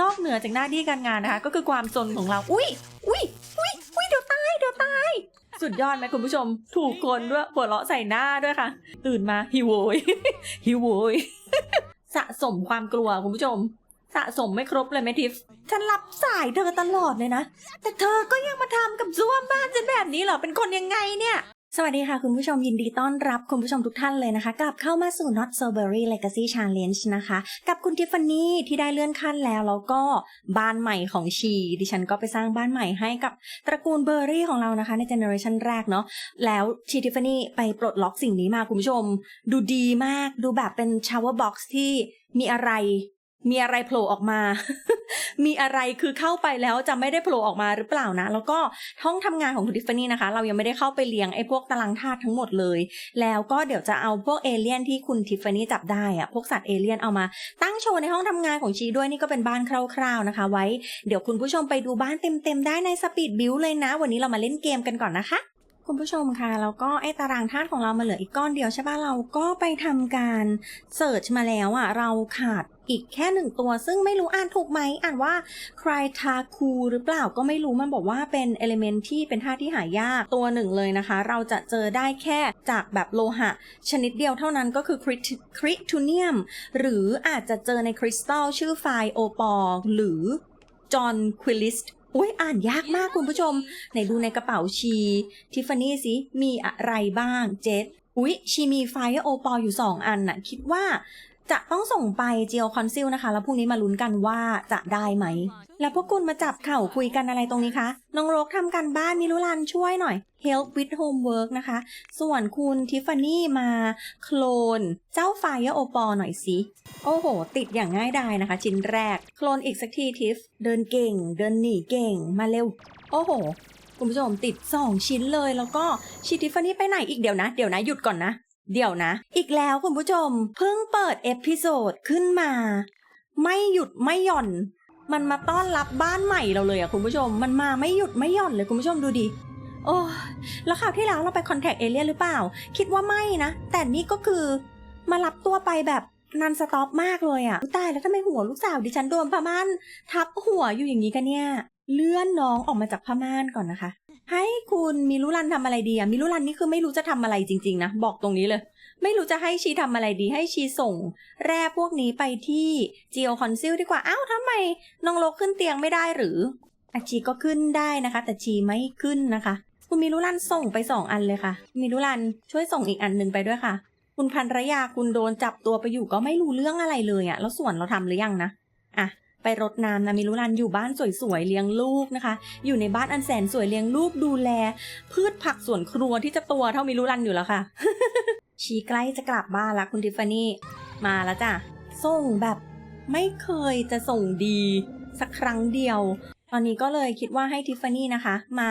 นอกเหนือจากหน้าที่การงานนะคะ ก็คือความสนของเรา อุ้ยอุ้ยอุ้ยอุ้ยเดี๋ยวตายเดี๋ยวตาย สุดยอดไหมคุณผู้ชม ถูกคนด้วยหัวเราะใส่หน้าด้วยค่ะ ตื่นมาฮิวโวยฮิวโวยสะสมความกลัวคุณผู้ชม สะสมไม่ครบเลยแม่ทิฟฉันรับสายเธอตลอดเลยนะ แต่เธอก็ยังมาทำกับซ่วมบ้านฉันแบบนี้เหรอเป็นคนยังไงเนี่ย สวัสดีค่ะ คุณผู้ชมยินดีต้อนรับคุณผู้ชมทุกท่านเลยนะคะ กลับเข้ามาสู่ Not So Berry Legacy Challenge นะคะ กับคุณทิฟฟานี่ที่ได้เลื่อนขั้นแล้ว แล้วก็บ้านใหม่ของชี ดิฉันก็ไปสร้างบ้านใหม่ให้กับตระกูลเบอร์รี่ของเรานะคะ ในเจเนอเรชันแรกเนาะแล้วชีทิฟฟานี่ไปปลดล็อกสิ่งนี้มาคุณผู้ชม ดูดีมากดูแบบเป็นชาวเวอร์บ็อกซ์ที่มีอะไร มีอะไรโผล่ออกมา มีอะไรคือเข้าไปแล้วจะไม่ได้โผล่ออกมาหรือเปล่านะ แล้วก็ห้องทำงานของคุณทิฟฟานี่นะคะ เรายังไม่ได้เข้าไปเลี้ยงไอ้พวกตารางธาตุทั้งหมดเลย แล้วก็เดี๋ยวจะเอาพวกเอเลี่ยนที่คุณทิฟฟานี่จับได้อะพวกสัตว์เอเลี่ยนเอามา ตั้งโชว์ในห้องทำงานของชีด้วยนี่ก็เป็นบ้านคร่าวๆนะคะ ไว้ เดี๋ยวคุณผู้ชมไปดูบ้านเต็มๆได้ในสปีดบิวเลยนะ วันนี้เรามาเล่นเกมกันก่อนนะคะ คุณผู้ชมคะแล้วก็ไอ้ตารางธาตุของเรามาเหลืออีกก้อนเดียวใช่ปะเราก็ไปทำการเสิร์ชมาแล้วอะเราขาดอีกแค่หนึ่งตัว ซึ่งไม่รู้อ่านถูกไหมอ่านว่าครทาคูหรือเปล่าก็ไม่รู้มันบอกว่าเป็นเอลิเมนที่เป็นธาตุที่หายากตัวหนึ่งเลยนะคะ เราจะเจอได้แค่จากแบบโลหะ ชนิดเดียวเท่านั้นก็คือคริคริทูเนียม หรืออาจจะเจอในคริสตัลชื่อไฟโอปอลหรือจอห์นควิลิส อุ้ยอ่านยากมากคุณผู้ชม ไหนดูในกระเป๋าชี ทิฟฟานี่สิมีอะไรบ้างเจสอุ๊ยชีมีไฟโอปอลอยู่2อันน่ะ คิดว่า จะต้องส่งไปเจียวคอนซิลนะคะ แล้วพรุ่งนี้มาลุ้นกันว่าจะได้ไหม แล้วพวกคุณมาจับเข่าคุยกันอะไรตรงนี้คะ น้องโรกทำกันบ้านมิลุลันช่วยหน่อย help with homework นะคะ ส่วนคุณทิฟฟานี่มาโคลน เจ้าไฟโอปอลหน่อยสิ โอ้โห ติดอย่างง่ายดายนะคะ ชิ้นแรก โคลนอีกสักทีทิฟ เดินเก่ง เดินหนีเก่ง มาเร็ว โอ้โห คุณผู้ชมติด 2 ชิ้นเลย แล้วก็ชีทิฟฟานี่ไปไหนอีกเดี๋ยวนะ เดี๋ยวนะ หยุดก่อนนะ เดี๋ยวนะ อีกแล้วคุณผู้ชม เพิ่งเปิดเอพิโซดขึ้นมา ไม่หยุดไม่หย่อน มันมาต้อนรับบ้านใหม่เราเลยอะคุณผู้ชม มันมาไม่หยุดไม่หย่อนเลยคุณผู้ชมดูดิโอ้แล้วคราวที่แล้วเราไปคอนแทคเอเลียนหรือเปล่า คิดว่าไม่นะ แต่นี่ก็คือ มารับตัวไปแบบนันสต็อปมากเลยอะตายแล้วทำไมหัวลูกสาวดิฉันโดนผ้าม่านทับหัวอยู่อย่างนี้กันเนี่ย เลื่อนน้องออกมาจากผ้าม่านก่อนนะคะ ให้คุณมิลุรันทำอะไรดีอะมิลุรันนี่คือไม่รู้จะทำอะไรจริงๆนะ บอกตรงนี้เลย ไม่รู้จะให้ชีทำอะไรดี ให้ชีส่ง แร่พวกนี้ไปที่เจีโอคอนซิลดีกว่า อ้าวทำไมน้องโลกขึ้นเตียงไม่ได้หรืออาชีก็ขึ้นได้นะคะ แต่ชีไม่ขึ้นนะคะ คุณมิลุรันส่งไปสองอันเลยค่ะมิลุรันช่วยส่งอีกอันหนึ่งไปด้วยค่ะ คุณพันรยาคุณโดนจับตัวไปอยู่ก็ไม่รู้เรื่องอะไรเลยอะแล้วส่วนเราทำหรือยังนะอะ ไปรดน้ำนะมิลุรันอยู่บ้านสวยๆเลี้ยงลูกนะคะ อยู่ในบ้านอันแสนสวยเลี้ยงลูกดูแล พืชผักสวนครัวที่จะตัวเท่ามิลุรันอยู่แล้วค่ะ ชีใกล้จะกลับบ้านละคุณทิฟฟานี่มาแล้วจ้ะส่งแบบไม่เคยจะส่งดี สักครั้งเดียว ตอนนี้ก็เลยคิดว่าให้ทิฟฟานี่นะคะ มา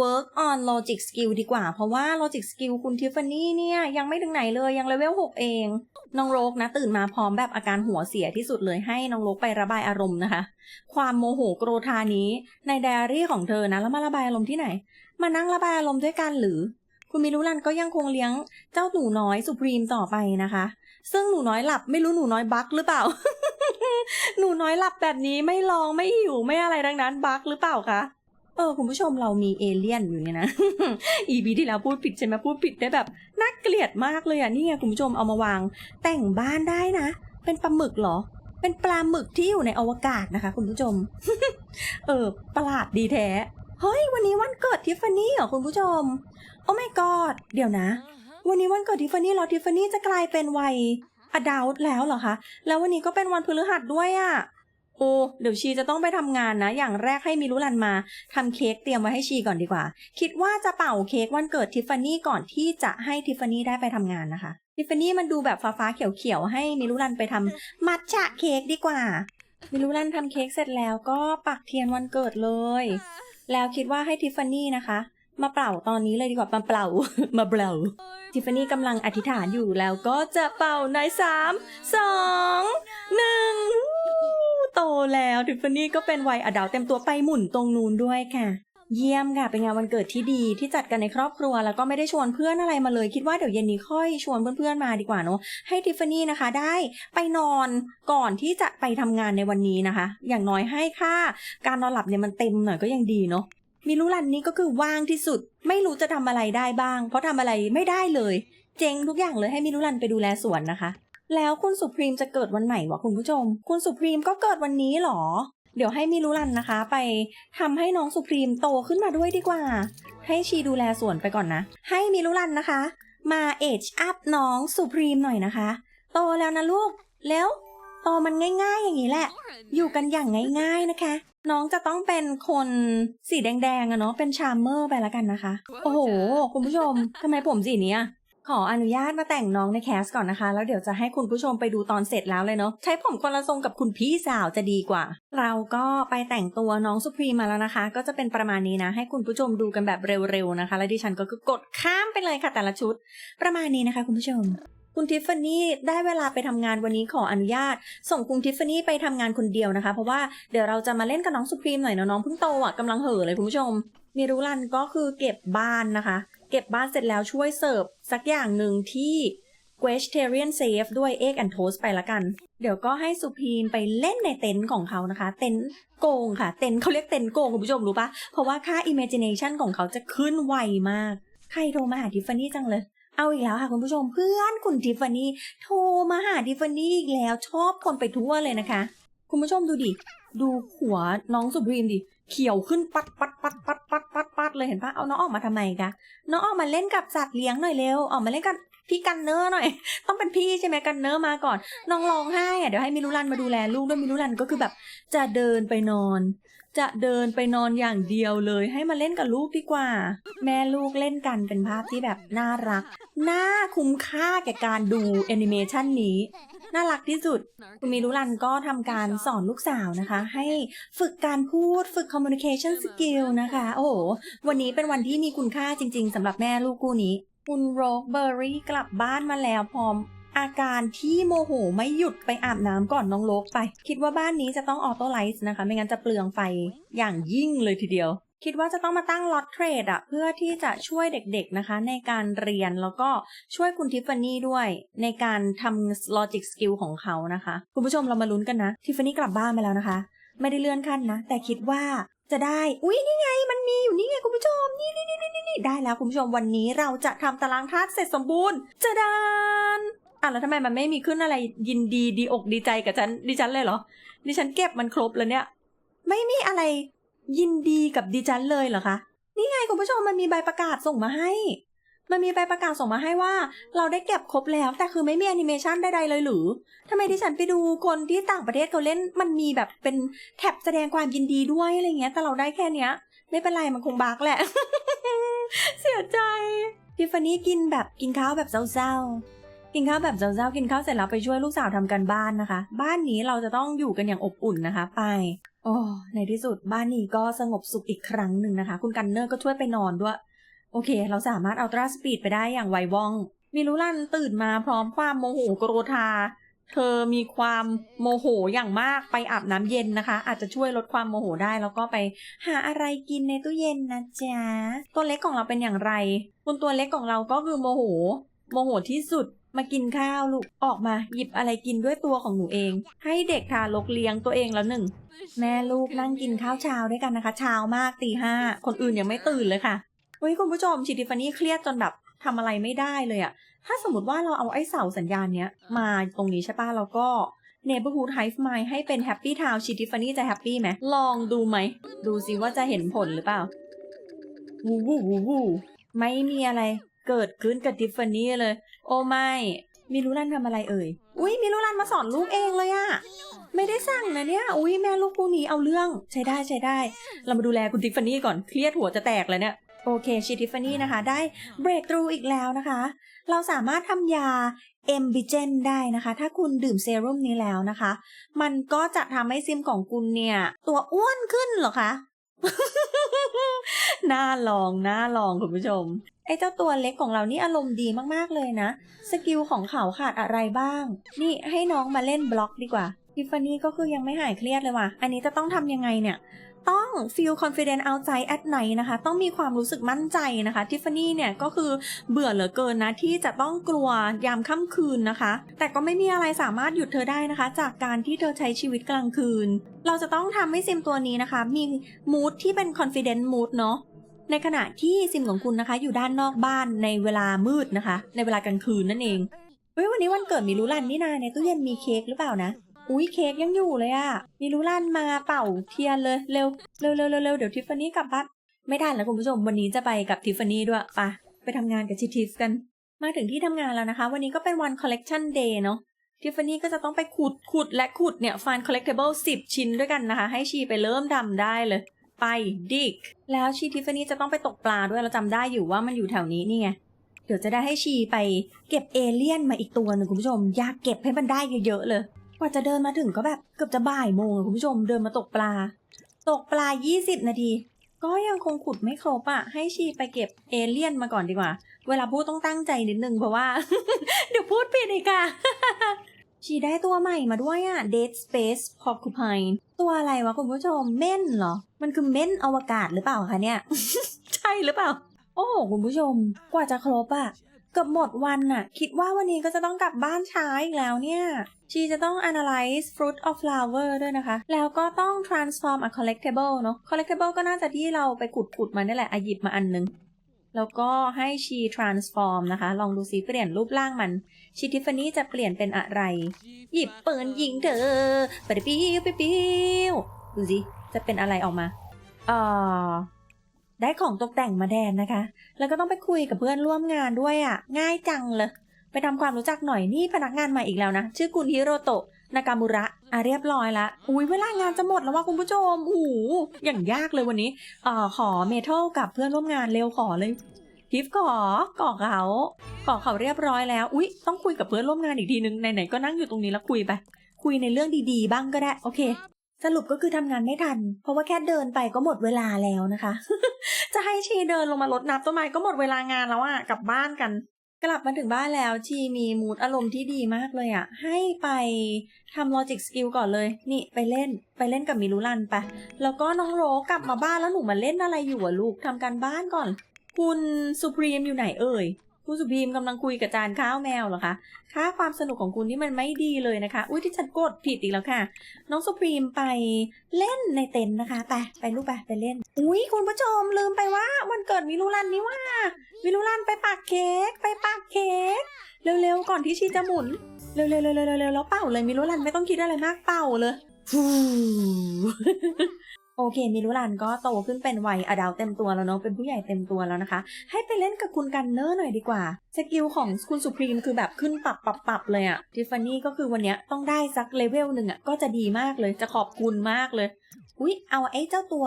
work on logic skill ดีกว่า เพราะว่า logic skill คุณทิฟฟานี่เนี่ย ยังไม่ถึงไหนเลยยังเลเวล 6 เอง น้องโรกนะ ตื่นมาพร้อมแบบอาการหัวเสียที่สุดเลยให้น้องโรกไประบายอารมณ์นะคะ ความโมโหโกรธานี้ในไดอารี่ของเธอนะแล้วมาระบายอารมณ์ที่ไหน มานั่งระบายอารมณ์ด้วยกันหรือ คุณมิรุลันก็ยังคงเลี้ยงเจ้าหนูน้อยสุพรีมต่อไปนะคะ ซึ่งหนูน้อยหลับไม่รู้หนูน้อยบักหรือเปล่า หนูน้อยหลับแบบนี้ไม่ร้องไม่หิวไม่อะไรดังนั้นบักหรือเปล่าคะเออคุณผู้ชมเรามีเอเลี่ยนอยู่เนี่ยนะอีบีที่แล้วพูดผิดใช่ไหมพูดผิดได้แบบน่าเกลียดมากเลยอะนี่ไงคุณผู้ชมเอามาวาง แต่งบ้านได้นะ เป็นปลาหมึกเหรอ เป็นปลาหมึกที่อยู่ในอวกาศนะคะ คุณผู้ชม เออประหลาดดีแท้เฮ้ยวันนี้วันเกิดทิฟฟานี่เหรอคุณผู้ชม โอ้ my god เดี๋ยวนะ วันนี้วันเกิดทิฟฟานี่แล้วทิฟฟานี่จะกลายเป็นวัย อด l t แล้วเหรอคะ แล้ววันนี้ก็เป็นวันพฤหัสด้วยอะ่ะโอ้เดี๋ยวชีจะต้องไปทำงานนะ อย่างแรกให้มิรุลันมาทำเค้กเตรียมไว้ให้ชีก่อนดีกว่า คิดว่าจะเป่าเค้กวันเกิดทิฟฟานี่ก่อนที่จะให้ทิฟฟานี่ได้ไปทำงานนะคะ ทิฟฟานี่มันดูแบบฟ้าๆเขียวๆให้มิรุลันไปทำมัทฉะเค้กดีกว่า มิรุลันทำเค้กเสร็จแล้วก็ปักเทียนวันเกิดเลย แล้วคิดว่าให้ทิฟฟานี่นะคะ มาเป่าตอนนี้เลยดีกว่ามาเป่ามาเป่าทิฟฟานี่กำลังอธิษฐานอยู่แล้วก็จะเป่าในสามสองหนึ่งโตแล้วทิฟฟานี่ก็เป็นวัยอดัลเต็มตัวไปหมุนตรงนู้นด้วยค่ะ เยี่ยมค่ะเป็นงานวันเกิดที่ดีที่จัดกันในครอบครัวแล้วก็ไม่ได้ชวนเพื่อนอะไรมาเลย คิดว่าเดี๋ยวเย็นนี้ค่อยชวนเพื่อนๆมาดีกว่าเนาะให้ทิฟฟานี่นะคะได้ไปนอนก่อนที่จะไปทำงานในวันนี้นะคะ อย่างน้อยให้ค่าการนอนหลับเนี่ยมันเต็มหน่อยก็ยังดีเนาะ มิลุรันนี่ก็คือว่างที่สุด ไม่รู้จะทำอะไรได้บ้าง เพราะทำอะไรไม่ได้เลย เจ๊งทุกอย่างเลยให้มิลุรันไปดูแลสวนนะคะ แล้วคุณสุพรีมจะเกิดวันไหนวะคุณผู้ชม คุณสุพรีมก็เกิดวันนี้เหรอ เดี๋ยวให้มิลุรันนะคะ ไปทำให้น้องสุพรีมโตขึ้นมาด้วยดีกว่า ให้ชีดูแลสวนไปก่อนนะ ให้มิลุรันนะคะ มาเอจอัพน้องสุพรีมหน่อยนะคะ โตแล้วนะลูกแล้ว โตมันง่ายๆ อย่างนี้แหละ อยู่กันอย่างง่ายๆนะคะ น้องจะต้องเป็นคนสีแดงๆอะเนาะ เป็นชาร์มเมอร์ไปแล้วกันนะคะ โอ้โห คุณผู้ชมทำไมผมสีเนี้ยขออนุญาตมาแต่งน้องในแคสก่อนนะคะ แล้วเดี๋ยวจะให้คุณผู้ชมไปดูตอนเสร็จแล้วเลยเนาะใช้ผมคนละทรงกับคุณพี่สาวจะดีกว่า เราก็ไปแต่งตัวน้องสุพรีมมาแล้วนะคะ ก็จะเป็นประมาณนี้นะ ให้คุณผู้ชมดูกันแบบเร็วๆนะคะ แล้วดิฉันก็กดข้ามไปเลยค่ะแต่ละชุด ประมาณนี้นะคะ คุณผู้ชม คุณทิฟฟานี่ได้เวลาไปทำงานวันนี้ขออนุญาต ส่งคุณทิฟฟานี่ไปทำงานคนเดียวนะคะ เพราะว่าเดี๋ยวเราจะมาเล่นกับน้องสุพรีมหน่อยนะน้องเพิ่งโตอะกำลังเห่อเลยคุณผู้ชม มีรุลันก็คือเก็บบ้านนะคะ เก็บบ้านเสร็จแล้วช่วยเสิร์ฟสักอย่างหนึ่งที่ vegetarian safe ด้วย egg and toast ไปละกัน เดี๋ยวก็ให้สุพีมไปเล่นในเต็นท์ของเขานะคะ เต็นท์โกงค่ะ เต็นท์เขาเรียกเต็นท์โกงคุณผู้ชมรู้ปะเพราะว่าค่า imagination ของเขาจะขึ้นไวมาก ใครโทรมาหาทิฟฟานี่จังเลย เอาอีกแล้วค่ะคุณผู้ชมเพื่อนคุณทิฟฟานี่โทรมาหาทิฟฟานี่อีกแล้วชอบคนไปทั่วเลยนะคะ คุณผู้ชมดูดิ ดูหัวน้องสุพรีมดิ เขียวขึ้นปัดปัดปัดปัดปัดปัดปัดเลยเห็นปะเอาน้องออกมาทำไมคะน้องออกมาเล่นกับสัตว์เลี้ยงหน่อยเร็วออกมาเล่นกับพี่กันเนอร์หน่อย ต้องเป็นพี่ใช่ไหมกันเนอร์มาก่อน น้องร้องไห้อะเดี๋ยวให้มิลุรันมาดูแลลูกด้วยมิลุรันก็คือแบบจะเดินไปนอน จะเดินไปนอนอย่างเดียวเลยให้มาเล่นกับลูกดีกว่า แม่ลูกเล่นกันเป็นภาพที่แบบน่ารัก น่าคุ้มค่าแก่การดูแอนิเมชันนี้ น่ารักที่สุด คุณมีรุรันก็ทำการสอนลูกสาวนะคะ ให้ฝึกการพูดฝึก communication skill นะคะ โอ้โห วันนี้เป็นวันที่มีคุณค่าจริง ๆสำหรับแม่ลูกคู่นี้ คุณโรเบอร์รี่กลับบ้านมาแล้วพร้อม อาการที่โมโหไม่หยุดไปอาบน้ำก่อนน้องโลกไป คิดว่าบ้านนี้จะต้องออโต้ไลท์นะคะ ไม่งั้นจะเปลืองไฟอย่างยิ่งเลยทีเดียว คิดว่าจะต้องมาตั้งล็อตเทรดอะเพื่อที่จะช่วยเด็กๆนะคะ ในการเรียนแล้วก็ช่วยคุณทิฟฟานี่ด้วย ในการทำ logic skill ของเขานะคะ คุณผู้ชมเรามาลุ้นกันนะทิฟฟานี่กลับบ้านมาแล้วนะคะ ไม่ได้เลื่อนขั้นนะ แต่คิดว่าจะได้ อุ้ยนี่ไง มันมีอยู่นี่ไงคุณผู้ชม นี่นี่นี่นี่ได้แล้วคุณผู้ชมวันนี้เราจะทำตารางธาตุเสร็จสมบูรณ์จะดาน อะแล้วทำไมมันไม่มีขึ้นอะไรยินดีดีอกดีใจกับฉันดิฉันเลยเหรอ ดิฉันเก็บมันครบแล้วเนี่ย ไม่มีอะไรยินดีกับดิฉันเลยเหรอคะ นี่ไงคุณผู้ชมมันมีใบประกาศส่งมาให้ มันมีใบประกาศส่งมาให้ว่า เราได้เก็บครบแล้ว แต่คือไม่มีแอนิเมชันใดๆเลยหรือทำไมดิฉันไปดูคนที่ต่างประเทศเขาเล่น มันมีแบบเป็นแท็บแสดงความยินดีด้วยอะไรเงี้ย แต่เราได้แค่เนี้ย ไม่เป็นไรมันคงบักแหละ เสียใจทิฟฟานี่กินแบบกินข้าวแบบเศร้าๆ กินข้าวแบบเจ้าๆกินข้าวเสร็จแล้วไปช่วยลูกสาวทำการบ้านนะคะ บ้านนี้เราจะต้องอยู่กันอย่างอบอุ่นนะคะ ไปโอ้ในที่สุดบ้านนี้ก็สงบสุขอีกครั้งหนึ่งนะคะ คุณกันเนอร์ก็ช่วยไปนอนด้วย โอเค เราสามารถเอาตราสปีดไปได้อย่างไวว่องมีรุลันตื่นมาพร้อมความโมโหโกรธา เธอมีความโมโหอย่างมากไปอาบน้ำเย็นนะคะ อาจจะช่วยลดความโมโหได้แล้วก็ไปหาอะไรกินในตู้เย็นนะจ๊ะตัวเล็กของเราเป็นอย่างไรคุณตัวเล็กของเราก็คือโมโห โมโหที่สุด มากินข้าวลูก ออกมาหยิบอะไรกินด้วยตัวของหนูเอง ให้เด็กทารกเลี้ยงตัวเองแล้วหนึ่ง แม่ลูกนั่งกินข้าวเช้าด้วยกันนะคะเช้ามากตีห้าคนอื่นยังไม่ตื่นเลยค่ะเฮ้ยคุณผู้ชมชิติฟานี่เครียดจนแบบทำอะไรไม่ได้เลยอะถ้าสมมติว่าเราเอาไอ้เสาสัญญาณเนี้ยมาตรงนี้ใช่ปะแล้วก็ Neighborhood Hive Mind ให้เป็น Happy Town ชิติฟานี่จะแฮปปี้ไหมลองดูไหม ดูสิว่าจะเห็นผลหรือเปล่าวูวูวูวูไม่มีอะไรเกิดขึ้นกับทิฟฟานี่เลย โอ้ไม่มีรุลันทำอะไรเอ่ย อุ้ยมีรุลันมาสอนลูกเองเลยอะไม่ได้สั่งนะเนี่ย อุ้ยแม่ลูกคู่นี้เอาเรื่องใช้ได้ใช้ได้ เรามาดูแลคุณทิฟฟานี่ก่อน เครียดหัวจะแตกเลยเนี่ย โอเคชิทิฟฟานี่นะคะ ได้เบรก t รูอีกแล้วนะคะ เราสามารถทำยาเอมบิเจนได้นะคะ ถ้าคุณดื่มเซรุ่มนี้แล้วนะคะ มันก็จะทำให้ซิมของคุณเนี่ย ตัวอ้วนขึ้นเหรอคะ น่าลองน่าลองคุณผู้ชม ไอ้เจ้าตัวเล็กของเรานี่อารมณ์ดีมากๆเลยนะ สกิลของเขาขาดอะไรบ้าง นี่ให้น้องมาเล่นบล็อกดีกว่าทิฟฟานี่ก็คือยังไม่หายเครียดเลยว่ะ อันนี้จะต้องทำยังไงเนี่ย ต้อง feel confident outside at night นะคะ ต้องมีความรู้สึกมั่นใจนะคะทิฟฟานี่เนี่ยก็คือเบื่อเหลือเกินนะที่จะต้องกลัวยามค่ำคืนนะคะ แต่ก็ไม่มีอะไรสามารถหยุดเธอได้นะคะ จากการที่เธอใช้ชีวิตกลางคืน เราจะต้องทำให้ซิมตัวนี้นะคะ มี mood ที่เป็น confident mood เนาะในขณะที่ซิมของคุณนะคะ อยู่ด้านนอกบ้านในเวลามืดนะคะ ในเวลากลางคืนนั่นเองเฮ้ยวันนี้วันเกิดมีรุลันนี่นาในตู้เย็นมีเค้กหรือเปล่านะ อุ้ยเค้กยังอยู่เลยอะมีรุลันมาเป่าเทียนเลยเร็วเร็วเร็วเร็วเร็วเดี๋ยวทิฟฟานี่กลับบ้านไม่ทันแล้วคุณผู้ชมวันนี้จะไปกับทิฟฟานี่ด้วยไปไปทำงานกับชิทิฟกัน มาถึงที่ทำงานแล้วนะคะ วันนี้ก็เป็นวัน collection day เนาะทิฟฟานี่ก็จะต้องไปขุดขุดและขุดเนี่ยฟัน collectible 10ชิ้นด้วยกันนะคะ ให้ชีไปเริ่มดำได้เลย ไปดิกแล้วชีทิฟฟานี่จะต้องไปตกปลาด้วยเราจำได้อยู่ว่ามันอยู่แถวนี้นี่ไงเดี๋ยวจะได้ให้ชีไปเก็บเอเลี่ยนมาอีกตัวหนึ่งคุณผู้ชมอยากเก็บให้มันได้เยอะๆเลย กว่าจะเดินมาถึงก็แบบเกือบจะบ่ายโมงคุณผู้ชมเดินมาตกปลา ตกปลา 20 นาที ก็ยังคงขุดไม่ครบอะให้ชีไปเก็บเอเลี่ยนมาก่อนดีกว่า เวลาพูดต้องตั้งใจนิดนึงเพราะว่า เดี๋ยวพูดผิดอีกอะชีได้ตัวใหม่มาด้วยอะ Dead Space Porcupine ตัวอะไรวะคุณผู้ชมเม่นเหรอ มันคือเม่นอวกาศหรือเปล่าคะเนี่ย ใช่หรือเปล่า โอ้คุณผู้ชม กว่าจะครบอะ เกือบหมดวันน่ะ คิดว่าวันนี้ก็จะต้องกลับบ้านช้าอีกแล้วเนี่ย ชีจะต้อง analyze fruit of flower ด้วยนะคะ แล้วก็ต้อง transform a collectible เนอะ collectible ก็น่าจะที่เราไปขุดขุดมานี่แหละอหยิบมาอันนึง แล้วก็ให้ชี transform นะคะ ลองดูซิเปลี่ยนรูปร่างมัน ชีทิฟฟานี่จะเปลี่ยนเป็นอะไร หยิบปืนยิงเธอปะปิ้วปิ้วปิ้วดูสิ จะเป็นอะไรออกมา เอ่อ ได้ของตกแต่งมาแทนนะคะ แล้วก็ต้องไปคุยกับเพื่อนร่วมงานด้วยอะ ง่ายจังเลย ไปทำความรู้จักหน่อยนี่พนักงานใหม่อีกแล้วนะ ชื่อคุณฮิโรโตะนากามุระอะเรียบร้อยละ อุ้ยเวลางานจะหมดแล้วว่าคุณผู้ชมโอ้อย่างยากเลยวันนี้เอ่อขอเมทัลกับเพื่อนร่วมงานเร็วขอเลยทิฟขอก่อเขาก่อเขาเรียบร้อยแล้ว อุ้ยต้องคุยกับเพื่อนร่วมงานอีกทีนึงไหนๆก็นั่งอยู่ตรงนี้แล้วคุยไป คุยในเรื่องดีๆ บ้างก็ได้ โอเค สรุปก็คือทำงานไม่ทัน เพราะว่าแค่เดินไปก็หมดเวลาแล้วนะคะ จะให้ชีเดินลงมารดน้ำต้นไม้ก็หมดเวลางานแล้วอะกลับบ้านกัน กลับมาถึงบ้านแล้วชีมีมูดอารมณ์ที่ดีมากเลยอะให้ไปทำ logic skill ก่อนเลย นี่ไปเล่นไปเล่นกับมิรุลันไป แล้วก็น้องโรกลับมาบ้านแล้วหนูมาเล่นอะไรอยู่อะลูกทำการบ้านก่อน คุณสุพรีมอยู่ไหนเอ่ย คุณสุพีมกำลังคุยกับจานข้าวแมวเหรอคะ ค่าความสนุกของคุณนี่มันไม่ดีเลยนะคะ อุ้ยที่ฉันกดผิดอีกแล้วค่ะ น้องสุพีมไปเล่นในเต็นท์นะคะ ไปไปลูกไปไปเล่น อุ้ยคุณผู้ชมลืมไปว่าวันเกิดมิรุลันนี่ว่ามิรุลันไปปักเค้กไปปักเค้กเร็วๆก่อนที่ชีจะหมุน เร็วๆเร็วๆเร็วๆๆแล้วเป่าเลยมิรุลันไม่ต้องคิดอะไรมากเป่าเลย โอเค มิรุลันก็โตขึ้นเป็นวัยอดาวเต็มตัวแล้วเนาะเป็นผู้ใหญ่เต็มตัวแล้วนะคะ ให้ไปเล่นกับคุณกันเนอร์หน่อยดีกว่าสกิลของคุณสุพรีมคือแบบขึ้นปรับปรับปรับเลยอะทิฟฟานี่ก็คือวันเนี้ยต้องได้สักเลเวลหนึ่งอะก็จะดีมากเลยจะขอบคุณมากเลยอุ๊ยเอาไอ้เจ้าตัว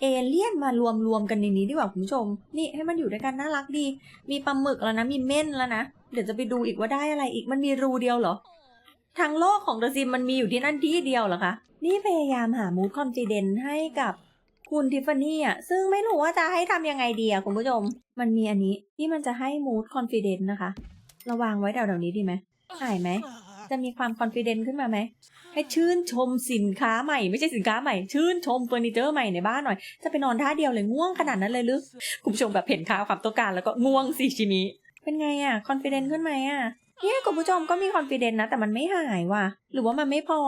เอเลี่ยนมารวมรวมกันในนี้ดีกว่าคุณผู้ชม นี่ให้มันอยู่ด้วยกันน่ารักดี มีปลาหมึกแล้วนะมีเม่นแล้วนะ เดี๋ยวจะไปดูอีกว่าได้อะไรอีกมันมีรูเดียวเหรอ ทางโลกของเดอะซิมมันมีอยู่ที่นั่นที่เดียวเหรอคะ นี่พยายามหามูดคอนฟิเดนซ์ให้กับคุณทิฟฟานี่อะ ซึ่งไม่รู้ว่าจะให้ทำยังไงดีอะคุณผู้ชม มันมีอันนี้ที่มันจะให้มูดคอนฟิเดนซ์นะคะ ระวางไว้แถวๆนี้ดีไหมหายไหม จะมีความคอนฟิเดนซ์ขึ้นมาไหม ให้ชื่นชมสินค้าใหม่ ไม่ใช่สินค้าใหม่ ชื่นชมเฟอร์นิเจอร์ใหม่ในบ้านหน่อย จะไปนอนท่าเดียวเลยง่วงขนาดนั้นเลยหรือคุณผู้ชมแบบเห็นค่าความต้องการแล้วก็ง่วงสิชิมิเป็นไงอะคอนฟิเดนซ์ขึ้นไหมอะ เนี่ยคุณผู้ชมก็มีคอนฟิเดนซ์นะ แต่มันไม่หายว่ะ หรือว่ามันไม่พอ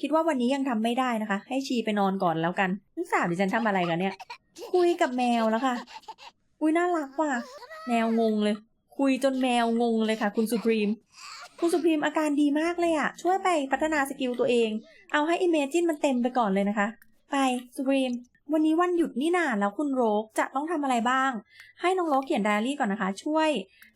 คิดว่าวันนี้ยังทำไม่ได้นะคะ ให้ชีไปนอนก่อนแล้วกันลูกสาวดิฉันทำอะไรกันเนี่ย คุยกับแมวแล้วค่ะ อุ้ยน่ารักว่ะ แมวงงเลย คุยจนแมวงงเลยค่ะ คุณสุพรีม คุณสุพรีมอาการดีมากเลยอะช่วยไปพัฒนาสกิลตัวเอง เอาให้อิเมจินมันเต็มไปก่อนเลยนะคะ ไปสุพรีม วันนี้วันหยุดนี่นาแล้วคุณโรกจะต้องทำอะไรบ้าง ให้น้องโรกเขียนไดอารี่ก่อนนะคะ ช่วย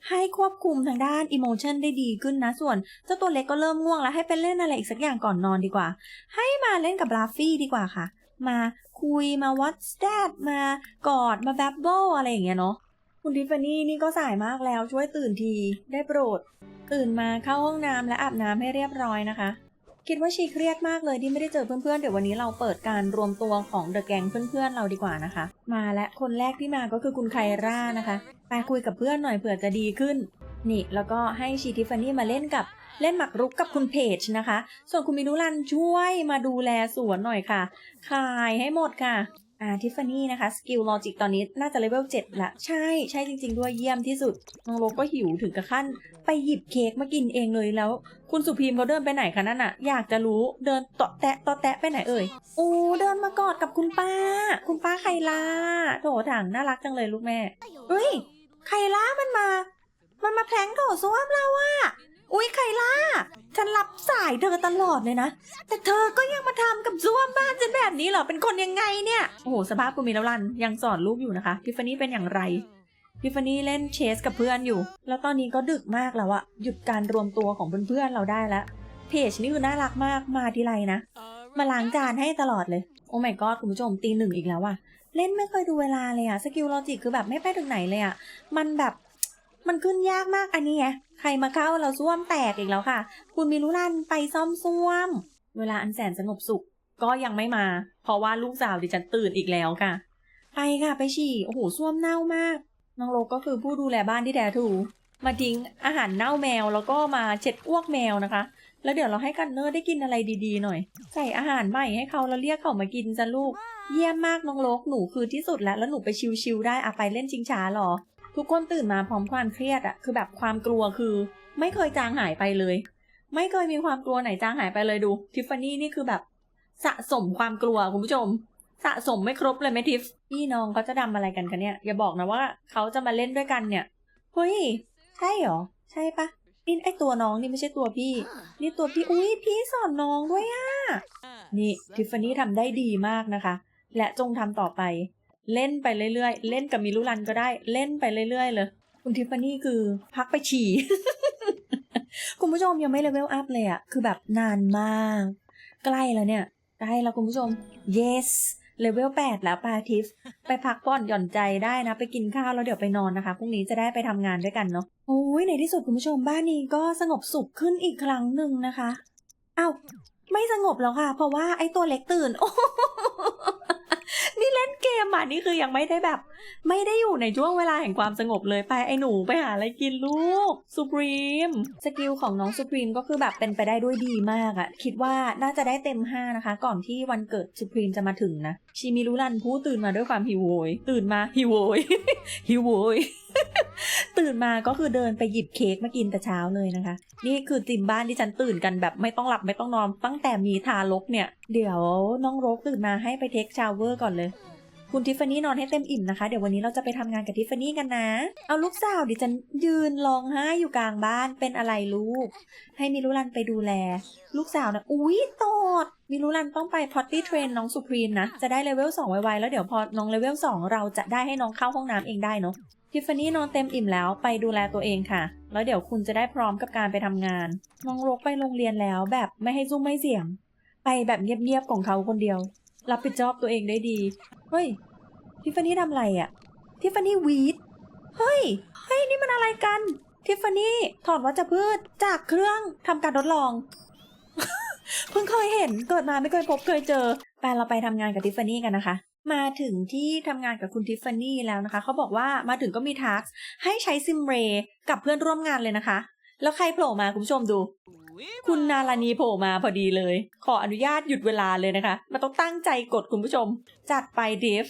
ให้ควบคุมทางด้านอิโมชันได้ดีขึ้นนะ ส่วนเจ้าตัวเล็กก็เริ่มง่วงแล้วให้ไปเล่นอะไรอีกสักอย่างก่อนนอนดีกว่า ให้มาเล่นกับบราฟฟี่ดีกว่าค่ะ มาคุยมา what's that มากอดมาแบ b เบิลอะไรอย่างเงี้ยเนาะคุณทิฟฟานี่นี่ก็สายมากแล้วช่วยตื่นทีได้โปรด ตื่นมาเข้าห้องน้ำและอาบน้ำให้เรียบร้อยนะคะ คิดว่าชีเครียดมากเลยที่ไม่ได้เจอเพื่อนๆ เดี๋ยววันนี้เราเปิดการรวมตัวของเดอะแกงเพื่อนๆ เราดีกว่านะคะ มาและคนแรกที่มาก็คือคุณไคร่านะคะไปคุยกับเพื่อนหน่อยเผื่อจะดีขึ้น นี่ แล้วก็ให้ชีทิฟฟานี่มาเล่นกับเล่นหมากรุกกับคุณเพจนะคะ ส่วนคุณมินุรันช่วยมาดูแลสวนหน่อยค่ะ ขายให้หมดค่ะ อ่าทิฟฟานี่นะคะสกิลลอจิกตอนนี้น่าจะเลเวล7ละใช่ใช่จริง ๆ ด้วยเยี่ยมที่สุดน้องโลก็หิวถึงกับขั้น ไปหยิบเค้กมากินเองเลยแล้ว คุณสุพีมเขาเดินไปไหนคะนั่นอะอยากจะรู้เดินเตาะแตะเตาะแตะไปไหนเอ่ยโอ้เดินมากอดกับคุณป้า คุณป้าไคลาโถถังน่ารักจังเลยลูกแม่เฮ้ยไคลามันมา มันมาแพลงโถส้วมเราอะ อุ๊ยไคล่า ฉันรับสายเธอตลอดเลยนะ แต่เธอก็ยังมาทำกับส้วมบ้านฉันแบบนี้เหรอ เป็นคนยังไงเนี่ย โอ้โห สภาพกูมีแล้วรัน ยังสอนลูกอยู่นะคะ ทิฟฟานี่เป็นอย่างไร ทิฟฟานี่เล่นเชสกับเพื่อนอยู่ แล้วตอนนี้ก็ดึกมากแล้วอะหยุดการรวมตัวของเพื่อนๆเราได้แล้ว เพจนี่คือน่ารักมาก มาทีไรนะ มาล้างจานให้ตลอดเลย โอ้ my god คุณผู้ชมตีหนึ่งอีกแล้วอะเล่นไม่เคยดูเวลาเลยอะสกิลลอจิกคือแบบไม่ไปถึงไหนเลยอะมันแบบ มันขึ้นยากมากอันนี้ไงใครมาเข้าเราส้วมแตกอีกแล้วค่ะ คุณมิรุรันไปซ่อมส้วม เวลาอันแสนสงบสุขก็ยังไม่มา เพราะว่าลูกสาวดิฉันตื่นอีกแล้วค่ะ ไปค่ะไปฉี่โอ้โหส้วมเน่ามากน้องโลกก็คือผู้ดูแลบ้านที่แท้ทรูมาทิ้งอาหารเน่าแมวแล้วก็มาเช็ดอ้วกแมวนะคะ แล้วเดี๋ยวเราให้กันเนอร์ได้กินอะไรดีๆหน่อย ใส่อาหารใหม่ให้เขาแล้วเรียกเขามากินจ้ะลูก เยี่ยมมากน้องโลกหนูคือที่สุดแล้วแล้วหนูไปชิวๆได้อะไปเล่นชิงช้าหรอ ทุกคนตื่นมาพร้อมความเครียดอะคือแบบความกลัวคือ ไม่เคยจางหายไปเลย ไม่เคยมีความกลัวไหนจางหายไปเลยดู ทิฟฟานี่นี่คือแบบสะสมความกลัวคุณผู้ชม สะสมไม่ครบเลยไหมทิฟพี่น้องเขาจะทำอะไรกันกันเนี่ย อย่าบอกนะว่าเขาจะมาเล่นด้วยกันเนี่ยเฮ้ยใช่เหรอ ใช่ปะนี่ไอตัวน้องนี่ไม่ใช่ตัวพี่ นี่ตัวพี่อุ้ยพี่สอนน้องด้วยอะนี่ทิฟฟานี่ทำได้ดีมากนะคะ และจงทำต่อไป เล่นไปเรื่อยๆ เล่นกับมิลุรันก็ได้เล่นไปเรื่อยๆ เลย คุณทิฟฟานี่คือพักไปฉี่ คุณผู้ชมยังไม่เลเวลอัพเลยอะคือแบบนานมาก ใกล้แล้วเนี่ย ใกล้แล้วคุณผู้ชม yes เลเวล8แล้วปาทิฟ ไปพักผ่อนหย่อนใจได้นะ ไปกินข้าวแล้วเดี๋ยวไปนอนนะคะพรุ่งนี้จะได้ไปทำงานด้วยกันเนาะโอ้ยในที่สุดคุณผู้ชมบ้านนี้ก็สงบสุขขึ้นอีกครั้งหนึ่งนะคะเอ้าไม่สงบแล้วค่ะ เพราะว่าไอ้ตัวเล็กตื่นโอ้ ล่นเกมอะนี่คือยังไม่ได้แบบ ไม่ได้อยู่ในช่วงเวลาแห่งความสงบเลยไปไอ้หนูไปหาอะไรกินลูกสุพรีมสกิลของน้องสุพรีมก็คือแบบเป็นไปได้ด้วยดีมากอะคิดว่าน่าจะได้เต็ม 5 นะคะ ก่อนที่วันเกิดสุพรีมจะมาถึงนะชิมิรุรันผู้ตื่นมาด้วยความหิวโหยตื่นมาหิวโหยหิวโหยตื่นมาก็คือเดินไปหยิบเค้กมากินแต่เช้าเลยนะคะ นี่คือจิมบ้านที่ฉันตื่นกันแบบไม่ต้องหลับไม่ต้องนอนตั้งแต่มีทารกเนี่ย เดี๋ยวน้องรกตื่นมาให้ไปเทคชาวเวอร์ก่อนเลย คุณทิฟฟานี่นอนให้เต็มอิ่มนะคะ เดี๋ยววันนี้เราจะไปทำงานกับทิฟฟานี่กันนะ เอาลูกสาวดิฉันยืนร้องไห้อยู่กลางบ้านเป็นอะไรลูก ให้มิรุรันไปดูแล ลูกสาวนะอุ๊ยตอดมิรุรันต้องไปพอตตี้เทรนน้องสุพรีมนะ จะได้เลเวล2ไวๆแล้วเดี๋ยวพอน้องเลเวล2เราจะได้ให้น้องเข้าห้องน้ำเองได้เนาะทิฟฟานี่นอนเต็มอิ่มแล้วไปดูแลตัวเองค่ะ แล้วเดี๋ยวคุณจะได้พร้อมกับการไปทำงาน น้องรกไปโรงเรียนแล้วแบบไม่ให้ซุ่มไม่เสี่ยง ไปแบบเงียบๆของเขาคนเดียวรับผิดชอบตัวเองได้ดี เฮ้ยทิฟฟานี่ทำอะไรอะทิฟฟานี่วีดเฮ้ย เฮ้ย นี่มันอะไรกัน ทิฟฟานี่ถอดวัชพืชจากเครื่องทำการทดลอง เพิ่งเคยเห็นเกิดมาไม่เคยพบเคยเจอไปเราไปทำงานกับทิฟฟานี่กันนะคะ มาถึงที่ทำงานกับคุณทิฟฟานี่แล้วนะคะ เขาบอกว่ามาถึงก็มีทักให้ใช้ซิมเรย์กับเพื่อนร่วมงานเลยนะคะ แล้วใครโผล่มาคุณผู้ชมดู คุณนาลานีโผล่มาพอดีเลย ขออนุญาตหยุดเวลาเลยนะคะ มันต้องตั้งใจกดคุณผู้ชม จัดไปดิฟ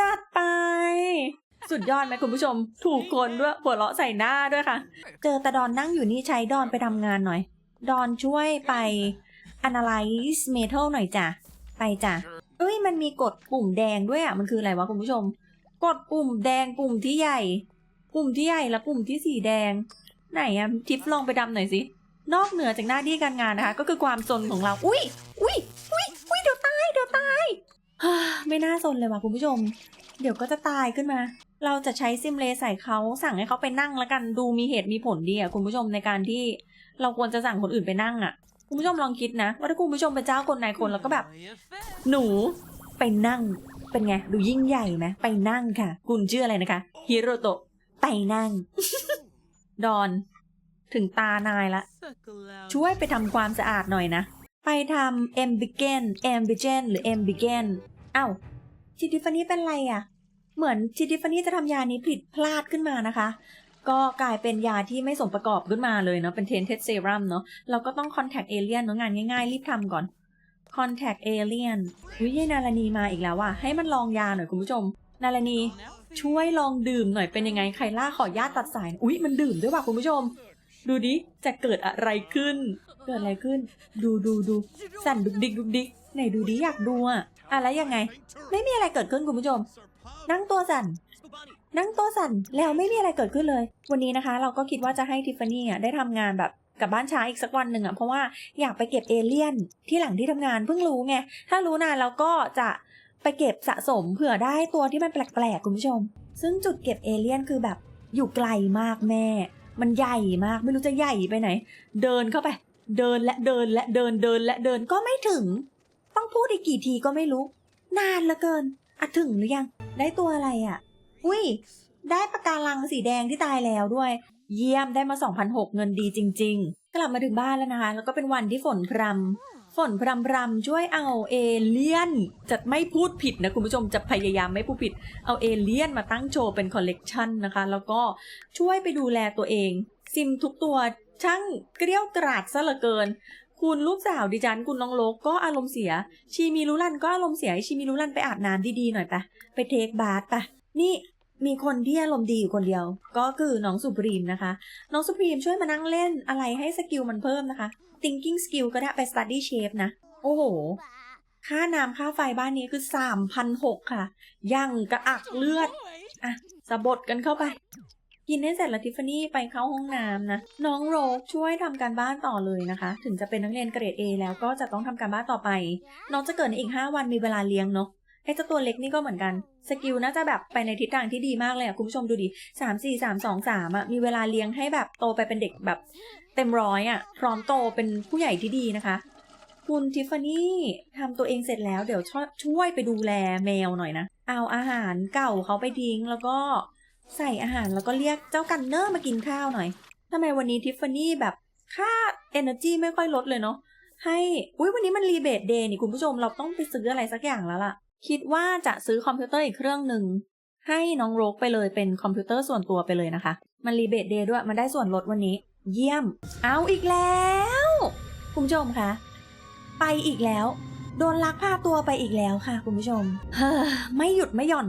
จัดไป สุดยอดไหมคุณผู้ชม ถูกคนด้วยหัวเราะใส่หน้าด้วยค่ะ เจอตาดอนนั่งอยู่นี่ใช้ดอนไปทำงานหน่อย ดอนช่วยไป analyze metal หน่อยจ้ะ ไปจ้ะเอ้ยมันมีกดปุ่มแดงด้วยอะ มันคืออะไรวะคุณผู้ชม กดปุ่มแดงปุ่มที่ใหญ่ ปุ่มที่ใหญ่และปุ่มที่สีแดง ไหนอะทิฟลองไปดำหน่อยสิ นอกเหนือจากหน้าที่การงานนะคะ ก็คือความสนของเรา อุ้ยอุ้ยอุ้ยอุ้ยเดี๋ยวตายเดี๋ยวตายไม่น่าสนเลยว่ะคุณผู้ชม เดี๋ยวก็จะตายขึ้นมา เราจะใช้ซิมเลใส่เขาสั่งให้เขาไปนั่งแล้วกันดูมีเหตุมีผลดีอะคุณผู้ชมในการที่เราควรจะสั่งคนอื่นไปนั่งอะคุณผู้ชมลองคิดนะ ว่าถ้าคุณผู้ชมเป็นเจ้าคนนายคนแล้วก็แบบ หนูไปนั่งเป็นไง ดูยิ่งใหญ่ไหมไปนั่งค่ะ คุณชื่ออะไรนะคะฮิโรโตะไปนั่ง ดอน ถึงตานายละ ช่วยไปทำความสะอาดหน่อยนะ ไปทำ ambigen ambigen หรือ ambigen เอ้าชิติฟานี่เป็นไรอะเหมือนทิทิฟฟานี่จะทำยานี้ผิดพลาดขึ้นมานะคะ ก็กลายเป็นยาที่ไม่สมประกอบขึ้นมาเลยเนาะเป็นเทนเทสเซรัมเนาะเราก็ต้องคอนแทคเอเลียนเนาะงานง่ายๆ รีบทำก่อนคอนแทคเอเลียนวิยายนาลานีมาอีกแล้วว่ะให้มันลองยาหน่อยคุณผู้ชม นาลานี ช่วยลองดื่มหน่อยเป็นยังไงใคล่าขอญาตตัดสาย อุ๊ย มันดื่มด้วยว่ะคุณผู้ชม ดูดิ จะเกิดอะไรขึ้น เกิดอะไรขึ้น ดูดูดูสั่นดุกดิกดุกดิกไหนดูดิอยากดูอะอะแล้วยังไง ไม่มีอะไรเกิดขึ้นคุณผู้ชม นั่งตัวสั่น นั่งตัวสั่นแล้วไม่มีอะไรเกิดขึ้นเลย วันนี้นะคะ เราก็คิดว่าจะให้ทิฟฟานี่อะได้ทำงานแบบกลับบ้านช้าอีกสักวันหนึ่งอะเพราะว่าอยากไปเก็บเอเลี่ยนที่หลังที่ทำงานเพิ่งรู้ไงถ้ารู้นานเราก็จะ ไปเก็บสะสมเผื่อได้ตัวที่มันแปลกๆคุณผู้ชม ซึ่งจุดเก็บเอเลี่ยนคือแบบอยู่ไกลมากแม่ มันใหญ่มากไม่รู้จะใหญ่ไปไหน เดินเข้าไป เดินและเดินและเดินเดินและเดินก็ไม่ถึง ต้องพูดอีกกี่ทีก็ไม่รู้ นานเหลือเกินอะถึงหรือยัง ได้ตัวอะไรอะ่ะอุ้ยได้ปะการังสีแดงที่ตายแล้วด้วย เยี่ยมได้มา2,006เงินดีจริง ๆ กลับมาถึงบ้านแล้วนะคะ แล้วก็เป็นวันที่ฝนพรำ ฝนพรำพรำช่วยเอาเอเลี่ยน จะไม่พูดผิดนะคุณผู้ชมจะพยายามไม่พูดผิด เอาเอเลี่ยนมาตั้งโชว์เป็นคอลเลกชันนะคะ แล้วก็ช่วยไปดูแลตัวเอง ซิมทุกตัวช่างเกลี้ยวกราดซะเหลือเกิน คุณลูกสาวดิฉันคุณน้องโลกก็อารมณ์เสีย ชีมีรุลันก็อารมณ์เสียชีมีรุลันไปอาบน้ำดีๆหน่อยปะไปเทคบาร์ปะนี่มีคนที่อารมณ์ดีอยู่คนเดียว ก็คือน้องสุพรีมนะคะ น้องสุพรีมช่วยมานั่งเล่นอะไรให้สกิลมันเพิ่มนะคะ thinking skill ก็ได้ไป study shape นะ โอ้โห ค่าน้ำค่าไฟบ้านนี้คือ3,600ค่ะ ยังกระอักเลือด อะสะบดกันเข้าไป กินให้เสร็จแล้วทิฟฟานี่ไปเข้าห้องน้ำนะ น้องโรกช่วยทำการบ้านต่อเลยนะคะ ถึงจะเป็นนักเรียนเกรด A แล้วก็จะต้องทำการบ้านต่อไป น้องจะเกิดในอีก 5 วันมีเวลาเลี้ยงเนาะไอ้เจ้าตัวเล็กนี่ก็เหมือนกัน สกิลน่าจะแบบไปในทิศทางที่ดีมากเลยอะคุณผู้ชมดูดิสามสี่สามสองสามอะมีเวลาเลี้ยงให้แบบโตไปเป็นเด็กแบบ เต็มร้อยอะพร้อมโตเป็นผู้ใหญ่ที่ดีนะคะ คุณทิฟฟานี่ทำตัวเองเสร็จแล้วเดี๋ยวชช่วยไปดูแลแมวหน่อยนะ เอาอาหารเก่าเขาไปทิ้งแล้วก็ใส่อาหารแล้วก็เรียกเจ้ากันเนอร์มากินข้าวหน่อยทำไมวันนี้ทิฟฟานี่แบบค่า energy ไม่ค่อยลดเลยเนาะให้อุ้ยวันนี้มันรีเบทเดย์นี่คุณผู้ชมเราต้องไปซื้ออะไรสักอย่างแล้วล่ะ คิดว่าจะซื้อคอมพิวเตอร์อีกเครื่องหนึ่งให้น้องโรกไปเลยเป็นคอมพิวเตอร์ส่วนตัวไปเลยนะคะ มันรีเบทเดย์ด้วยมันได้ส่วนลดวันนี้ เยี่ยม เอาอีกแล้ว คุณผู้ชมคะไปอีกแล้ว โดนลักพาตัวไปอีกแล้วค่ะ คุณผู้ชม เฮ้อไม่หยุดไม่หย่อน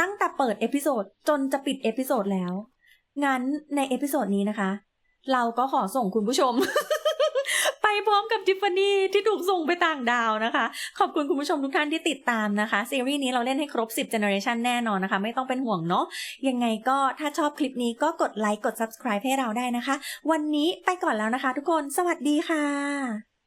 ตั้งแต่เปิดเอพิโซดจนจะปิดเอพิโซดแล้ว งั้นในเอพิโซดนี้นะคะ เราก็ขอส่งคุณผู้ชม พร้อมกับทิฟฟานี่ที่ถูกส่งไปต่างดาวนะคะ ขอบคุณคุณผู้ชมทุกท่านที่ติดตามนะคะ ซีรีส์นี้เราเล่นให้ครบ 10 generation แน่นอนนะคะ ไม่ต้องเป็นห่วงเนาะยังไงก็ถ้าชอบคลิปนี้ก็กดไลค์กด subscribe ให้เราได้นะคะ วันนี้ไปก่อนแล้วนะคะทุกคนสวัสดีค่ะ